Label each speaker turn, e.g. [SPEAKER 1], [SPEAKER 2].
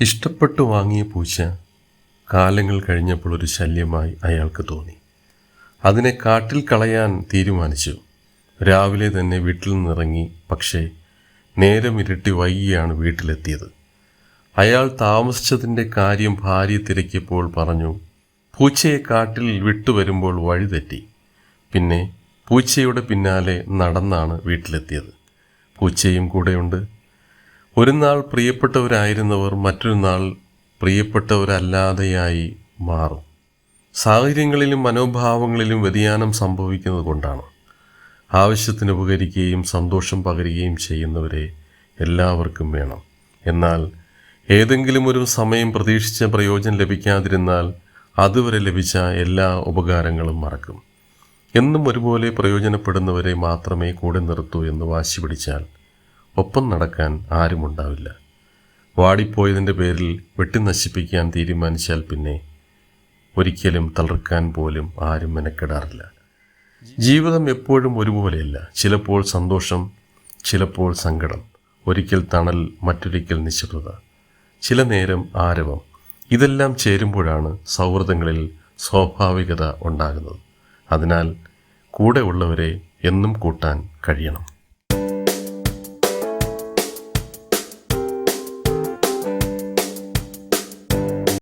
[SPEAKER 1] ഇഷ്ടപ്പെട്ടു വാങ്ങിയ പൂച്ച കാലങ്ങൾ കഴിഞ്ഞപ്പോൾ ഒരു ശല്യമായി അയാൾക്ക് തോന്നി. അതിനെ കാട്ടിൽ കളയാൻ തീരുമാനിച്ചു. രാവിലെ തന്നെ വീട്ടിൽ നിന്നിറങ്ങി പക്ഷേ നേരം ഇരട്ടി വൈകിയാണ് വീട്ടിലെത്തിയത്. അയാൾ താമസിച്ചതിന്റെ കാര്യം ഭാര്യ തിരക്കിയപ്പോൾ പറഞ്ഞു പൂച്ചയെ കാട്ടിൽ വിട്ടു വരുമ്പോൾ വഴിതെറ്റി പിന്നെ പൂച്ചയുടെ പിന്നാലെ നടന്നാണ് വീട്ടിലെത്തിയത്. പൂച്ചയും കൂടെയുണ്ട്. ഒരു നാൾ പ്രിയപ്പെട്ടവരായിരുന്നവർ മറ്റൊരു നാൾ പ്രിയപ്പെട്ടവരല്ലാതെയായി മാറും. സാഹചര്യങ്ങളിലും മനോഭാവങ്ങളിലും വ്യതിയാനം സംഭവിക്കുന്നത് കൊണ്ടാണ്. ആവശ്യത്തിന് ഉപകരിക്കുകയും സന്തോഷം പകരുകയും ചെയ്യുന്നവരെ എല്ലാവർക്കും വേണം. എന്നാൽ ഏതെങ്കിലും ഒരു സമയം പ്രതീക്ഷിച്ച പ്രയോജനം ലഭിക്കാതിരുന്നാൽ അതുവരെ ലഭിച്ച എല്ലാ ഉപകാരങ്ങളും മറക്കും. എന്നും ഒരുപോലെ പ്രയോജനപ്പെടുന്നവരെ മാത്രമേ കൂടെ നിർത്തൂ എന്ന് വാശി പിടിച്ചാൽ ഒപ്പം നടക്കാൻ ആരുമുണ്ടാവില്ല വാടിപ്പോയതിന്റെ പേരിൽ വെട്ടി നശിപ്പിക്കാൻ തീരുമാനിച്ചാൽ പിന്നെ ഒരിക്കലും തളർക്കാൻ പോലും ആരും മെനക്കെടാറില്ല. ജീവിതം എപ്പോഴും ഒരുപോലെയല്ല. ചിലപ്പോൾ സന്തോഷം ചിലപ്പോൾ സങ്കടം. ഒരിക്കൽ തണൽ മറ്റൊരിക്കൽ നിശബ്ദത. ചില നേരം ആരവം. ഇതെല്ലാം ചേരുമ്പോഴാണ് സൗഹൃദങ്ങളിൽ സ്വാഭാവികത ഉണ്ടാകുന്നത്. അതിനാൽ കൂടെ ഉള്ളവരെ എന്നും കൂട്ടാൻ കഴിയണം.